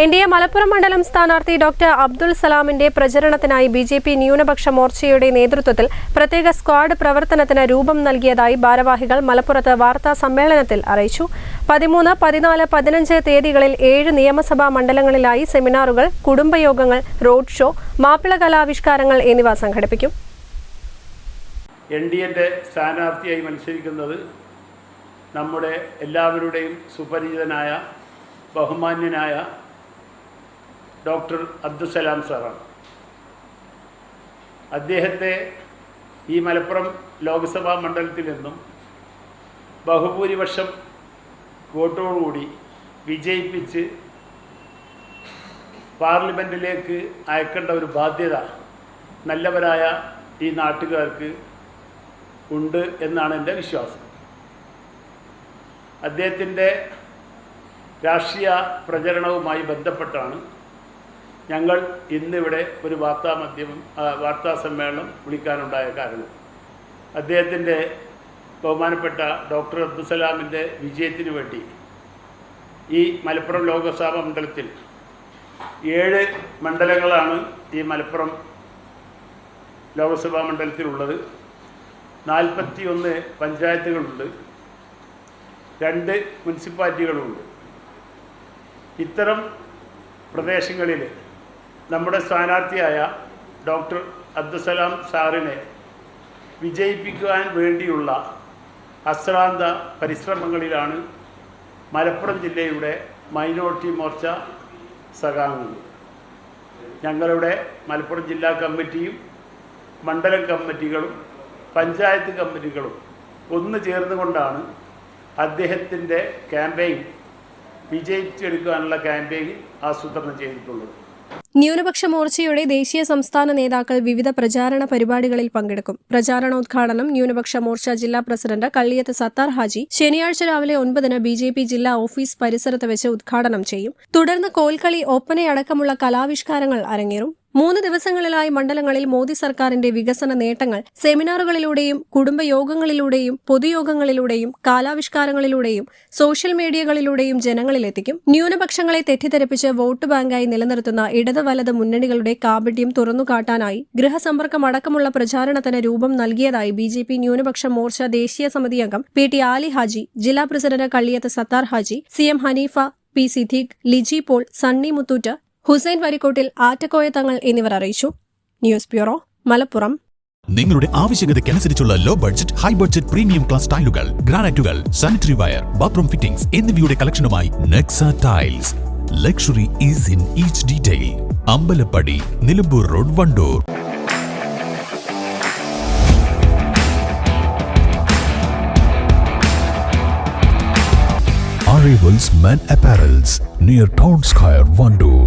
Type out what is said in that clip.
N D A Malappuram മണ്ഡലം സ്ഥാനാർത്ഥി doctor Abdul സലാമിന്റെ പ്രചരണത്തിനായി ബി ജെ പി ന്യൂനപക്ഷ മോർച്ചയുടെ നേതൃത്വത്തിൽ പ്രത്യേക സ്ക്വാഡ് പ്രവർത്തനത്തിന് രൂപം നൽകിയതായി ഭാരവാഹികൾ മലപ്പുറത്ത് വാർത്താ സമ്മേളനത്തിൽ അറിയിച്ചു. പതിമൂന്ന് പതിനാല് പതിനഞ്ച് തീയതികളിൽ ഏഴ് നിയമസഭാ മണ്ഡലങ്ങളിലായി സെമിനാറുകൾ കുടുംബയോഗങ്ങൾ റോഡ് ഷോ മാപ്പിള കലാവിഷ്കാരങ്ങൾ എന്നിവ സംഘടിപ്പിക്കും. എൻ ഡി എന്റെ സ്ഥാനാർത്ഥിയായി മത്സരിക്കുന്നത് നമ്മുടെ എല്ലാവരുടെയും സുപരിചിതനായ ബഹുമാന്യനായ ഡോക്ടർ അബ്ദുസലാം സാറാണ്. അദ്ദേഹത്തെ ഈ മലപ്പുറം ലോക്സഭാ മണ്ഡലത്തിൽ നിന്നും ബഹുഭൂരിപക്ഷം വോട്ടോടുകൂടി വിജയിപ്പിച്ച് പാർലമെന്റിലേക്ക് അയക്കേണ്ട ഒരു ബാധ്യത നല്ലവരായ ഈ നാട്ടുകാർക്ക് ഉണ്ട് എന്നാണ് എന്റെ വിശ്വാസം. അദ്ദേഹത്തിന്റെ രാഷ്ട്രീയ പ്രചരണവുമായി ബന്ധപ്പെട്ടാണ് ഞങ്ങൾ ഇന്നിവിടെ ഒരു വാർത്താ മാധ്യമം വാർത്താ സമ്മേളനം വിളിക്കാനുണ്ടായ കാരണം. അദ്ദേഹത്തിന്റെ ബഹുമാനപ്പെട്ട ഡോക്ടർ അബ്ദുസലാമിന്റെ വിജയത്തിന് വേണ്ടി ഈ മലപ്പുറം ലോകസഭാ മണ്ഡലത്തിൽ ഏഴ് മണ്ഡലങ്ങളാണ് ഈ മലപ്പുറം ലോകസഭാ മണ്ഡലത്തിലുള്ളത്. നാൽപ്പത്തി ഒന്ന് പഞ്ചായത്തുകളുണ്ട്. രണ്ട് മുനിസിപ്പാലിറ്റികളുണ്ട്. ഇത്തരം പ്രദേശങ്ങളിൽ നമ്മുടെ സ്ഥാനാർത്ഥിയായ ഡോക്ടർ അബ്ദുസലാം സാറിനെ വിജയിപ്പിക്കുവാൻ വേണ്ടിയുള്ള അശ്രാന്ത പരിശ്രമങ്ങളിലാണ് മലപ്പുറം ജില്ലയുടെ മൈനോറിറ്റി മോർച്ച സഖാംഗങ്ങൾ ഞങ്ങളുടെ മലപ്പുറം ജില്ലാ കമ്മിറ്റിയും മണ്ഡലം കമ്മിറ്റികളും പഞ്ചായത്ത് കമ്മിറ്റികളും ഒന്ന് ചേർന്നുകൊണ്ടാണ് അദ്ദേഹത്തിന്റെ ക്യാമ്പയിൻ വിജയിച്ചെടുക്കാനുള്ള ക്യാമ്പയിൻ ആസൂത്രണം ചെയ്തിട്ടുള്ളത്. ന്യൂനപക്ഷ മോർച്ചയുടെ ദേശീയ സംസ്ഥാന നേതാക്കൾ വിവിധ പ്രചാരണ പരിപാടികളിൽ പങ്കെടുക്കും. പ്രചാരണോദ്ഘാടനം ന്യൂനപക്ഷ മോർച്ച ജില്ലാ പ്രസിഡന്റ് കള്ളിയത്ത് സത്താർ ഹാജി ശനിയാഴ്ച രാവിലെ ഒൻപതിന് ബി ജെ പി ജില്ലാ ഓഫീസ് പരിസരത്ത് വെച്ച് ഉദ്ഘാടനം ചെയ്യും. തുടർന്ന് കോൽക്കളി ഒപ്പനയടക്കമുള്ള കലാവിഷ്കാരങ്ങൾ അരങ്ങേറും. മൂന്ന് ദിവസങ്ങളിലായി മണ്ഡലങ്ങളിൽ മോദി സർക്കാരിന്റെ വികസന നേട്ടങ്ങൾ സെമിനാറുകളിലൂടെയും കുടുംബയോഗങ്ങളിലൂടെയും പൊതുയോഗങ്ങളിലൂടെയും കാലാവിഷ്കാരങ്ങളിലൂടെയും സോഷ്യൽ മീഡിയകളിലൂടെയും ജനങ്ങളിലെത്തിക്കും ന്യൂനപക്ഷങ്ങളെ തെറ്റിദ്ധരിപ്പിച്ച് വോട്ട് ബാങ്കായി നിലനിർത്തുന്ന ഇടത് വലത് മുന്നണികളുടെ കാപട്യം തുറന്നുകാട്ടാനായി ഗൃഹസമ്പർക്കം അടക്കമുള്ള പ്രചാരണത്തിന് രൂപം നൽകിയതായി ബി ജെ പി ന്യൂനപക്ഷ മോർച്ച ദേശീയ സമിതി അംഗം പി ടി ആലി ഹാജി ജില്ലാ president Kalliyath Sattar Haji C M Haneefa P Siddique Liji Paul Sunny Muthoot Hussain Varikkottil Attakoya Thangal എന്നിവർ അറിയിച്ചു. News bureau Malappuram. നിങ്ങളുടെ ആവശ്യകതയ്ക്കനുസരിച്ചുള്ള low budget high budget premium class ടൈലുകൾ ഗ്രാനൈറ്റുകൾ സാനിറ്ററി വയർ ബാത്റൂം ഫിറ്റിംഗ്സ് എന്നിവയുടെ കളക്ഷനുമായി Nexa tiles luxury is in each detail Ambalappadi Nilambur road Wandoor. Arrivals Men Apparels near Town Square, Vandoor.